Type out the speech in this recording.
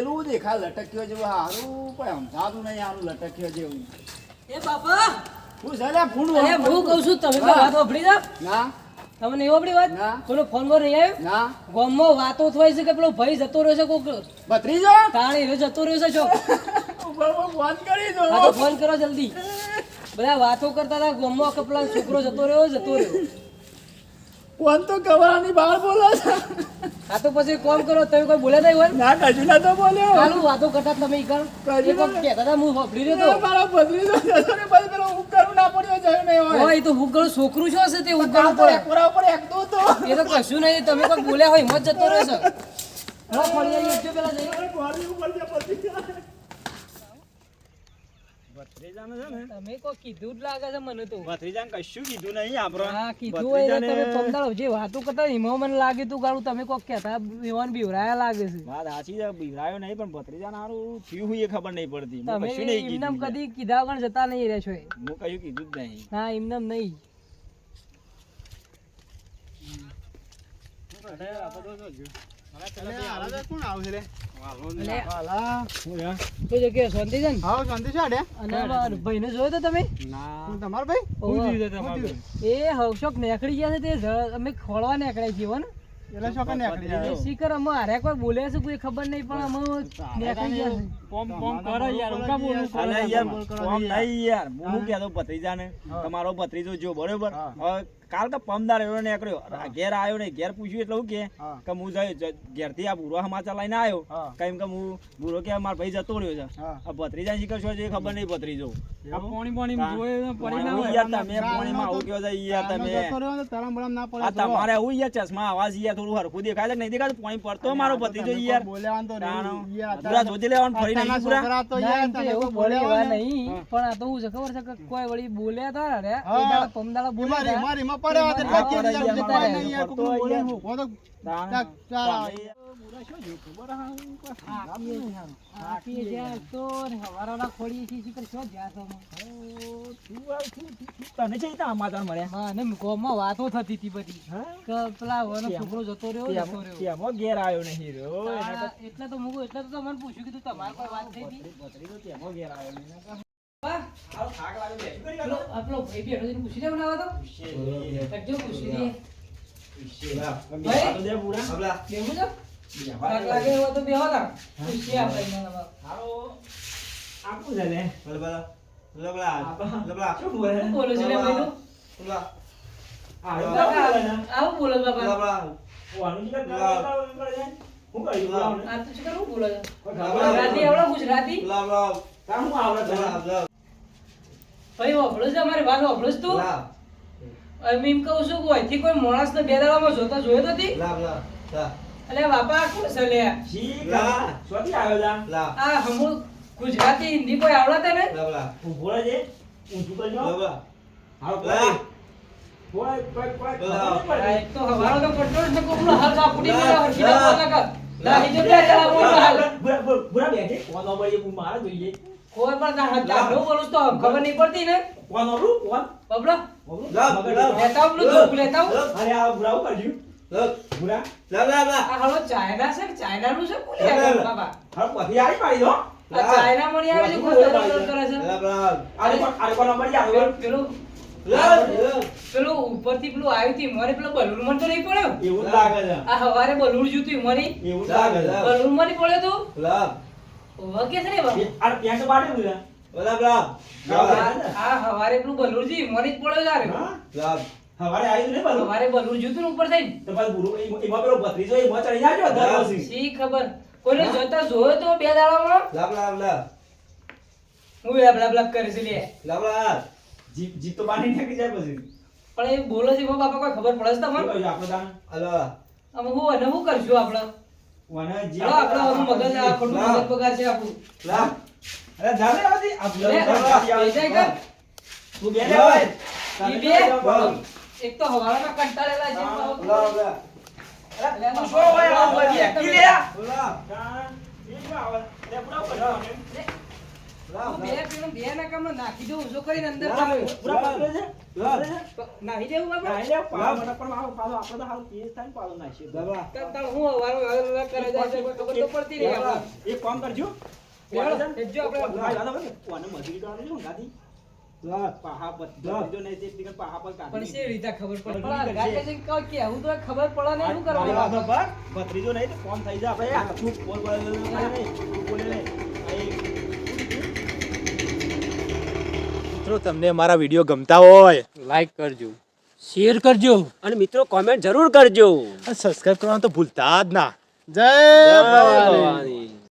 દેખા લટક્યો જેવું હારું કોઈ સમજાતું નહીં આનું લટક્યો જેવું. એ બાપા! હું છે લે ફૂંડ અરે હું કહું છું તમે વાત વાપરી દો. ના. તમને એવો વાપરી વાત? ના. ફોનમાં નહીં આવ્યો? ના. ગામમાં વાતો થાય છે કે પેલો ભાઈ જતો રહ્યો છે કોક? ભત્રીજો? તાણી રહ્યો જતો રહ્યો છે છો ફોન કરી દો. ફોન કરો જલ્દી. બધા વાતો કરતા હતા ગામમાં કે પેલા છોકરો જતો રહ્યો જતો રહ્યો. ફોન તો કવરાની બહાર બોલો છે? આ તો પછી કોમ કરો તમે કોઈ બોલે નહીં હોય? ના કજુ ના તો બોલ્યો. ચાલુ વાતો કરતા તમે ઈ કર કજુ. કહેતા હતા હું વાપરી રહ્યો તો. મારા મારો તો જતો ને પછી પેલો ઉપકરું ના પડ્યો જાય નહીં હોય. હોય એ તો હું ગણું છોકરું છો છે તે હું કાલ તો પડે એકરા ઉપર એક દો તો એ તો કશું નહીં તમે કોઈ બોલ્યા હોય મત જતો રહ્યો છે હા ફળી આવીએ જો પેલા જઈએ. ગોળી ઉપર છે ભત્રીજો. તમે કોઈ કીધું જ લાગે છે મને તો ભત્રીજાને કશું કીધું નહીં આપણો હા કીધું હોય ને તમે ભત્રીજાને- જે વાતો કરતા એમાં મને લાગે તું ગાળું તમે કોક કહેતા વિવાન બીવરાયા લાગે છે વાત સાચી છે બિવરાયો નહીં પણ ભત્રીજાને હારું થયું હોય ખબર નહીં પડતી તમે કશું નહીં એમને કદી કીધા વગર જતા નહીં રહેશો એ. હું કશું કીધું જ નહીં એમને તો હું તમારો ભાઈ? ઓવા. એ હવશોક નીકળી ગયા છે તે જ- અમે ખોળવા નીકળ્યા છીએ ને. શીખર અમે હારે કોઈ બોલ્યા છે કોઈ ખબર નહીં પણ અમે નીકળી ગયા છે. કોમ કોમ કરો યાર બોલું અલે યાર. કોમ નહીં યાર. હું કહેતો ભત્રીજાને તમારો ભત્રીજો જો બરોબર? હવે કાલ તો પમદાર એવો નીકળ્યો. ઘેર આવ્યો ને ઘેર પૂછ્યું એટલે હું કે કે હું જઈ ઘેરથી આ બુરો સમાચાર લઈને આવ્યો. કેમ કે હું બુરો કે મારો ભાઈ જતો રહ્યો છે. આ ભત્રીજા શીખર શું જે ખબર નહીં ભત્રીજો. એવું? હું. યાર તમે પાણીમાં આવું કયો છો? યાર તમે. ને તરમ બરમ ના પડે તમારે આવું યાર ચશ્મા અવાજ યાર થોડું હરખું દેખાય છે નહીં દેખાય? પાણી પડતો મારો ભત્રીજો યાર. બોલ્યા તો. યાર, પૂરા જોતી લેવાનું ફરી નહીં પૂરા તો યાર તમે એવું બોલે બોલ્યા ને. નહીં. પણ આ તો હું ખબર છે કે કોઈ વળી બોલ્યા હતા રે હા. પમદાડા બોલ્યા. એટલે નહીં બોલે. હું. તો વાતો થતી હતી બધી. પેલા છોકરો જતો રહ્યો જતો રહ્યો. ઘેર આવ્યો નહીં રહ્યો. એટલે તો મૂકું એટલે તો મને પૂછ્યું કીધું તમારે કોઈ વાત થઈ હતી? ઘેર આવ્યો નહીં વાહ, આવો થાક લાગે બેસી કરી પેલો આ પેલો ભાઈ બેઠો છે પૂછી લેવું ના તો. કજો પૂછી લઈએ દે પૂરા. બેહું છો થાક લાગે એવો તો બેહો ના. પૂછીએ આપણે એને હવે. હારો આપું છે ને. શું બોલે? શું બોલો છો લે ગુજરાતી આવડે ગુજરાતી તા હું આવડે તને ભાઈ વાપરો છે અમારી વાત વાપરો છે તું? અમે એમ કહું છું કે અહીંથી કોઈ માણસને બે દાડામાં જોતા જોયો નથી? હતી અલે બાપા કોણ છે લે શીખા આવ્યો લા આ હમુ ગુજરાતી હિન્દી કોઈ આવડે તને ઊભો રહેજે ઊંચું કરજો. હાલો લા. કોઈ કોઈ કોઈ કોઈ તો હવારો તો કંટ્રોલ ને કોકનો હાલ કાપુડી બોલા હરખી ના બોલા ના હિજો બે જણા બોલ હાલ? બુરા- બેઠે. કોણ નંબર હું મારે જોઈએ. કોઈ પણ તા બોલું તો ખબર નહીં પડતી ને? કોણ? કોણ? લેતા પેલું લેતા આવું. અરે આ બુરા શું કરજ્યું? બુરા? આ હાલો ચાઇના છે ચાઇના નું છે? બોલી લા, લા, લા. બાબા? હાલો પછી આડી પાડી દો. ચાઇના મળી આવે છે કરે છે? આને કોણ- કોણ નંબર યાદ પેલું પેલું ઉપરથી પેલું આવ્યું હતી મને પેલો બલૂર મન તો નહીં પડ્યો? એવું લાગે છે. આ હવારે બલૂર જ્યું તું એવું લાગે છે. લા. બલૂનમાં નહીં પડ્યો તું? ઓકે છે ને આને પેન્ટ છે. આ આ હવારે પેલું બલૂન જી મને જ પડ્યો હા? આવ્યું નહીં બધું? હવારે બલૂન જ્યું ને ઉપર થઈને? તો પાછું બુરું- એમાં- એમાં પેલો ભત્રીજો એમાં ચડી ના દર વર્ષે. ખબર? કોઈને જોતા જોયો તો બે દાડામાં? હું લાબ લાબ લાબ કરે છે લે જીપ- જીપ તો બાંધી નાખી જાય પછી. પણ એ બોલે છે બાપા કોઈ ખબર પડે છે તમને? આપણે? અમે હું અને શું કરશું આપણે? એક તો હવાના કંટાળેલા છે શું હોય નાખી દઉં ઊંચો કરીને અંદર પૂરા પકડે છે? નાખી દેવું બાપા ના, એટલે પાડો મને પણ આવો પાડો. આપણે તો કેસ થાય ને પાડો નાખીએ. તાર- તાર હું વારો વારો વારો કરે જાય ખબર તો પડતી નહીં. એક કામ કરજો આપણે. કોને મજૂરી મિત્રો તમને અમારા વીડિયો ગમતા હોય લાઈક કરજો. શેર કરજો. અને મિત્રો કોમેન્ટ જરૂર કરજો. સબસ્ક્રાઇબ કરવાનું તો ભૂલતા જ ના. જય ભવાની.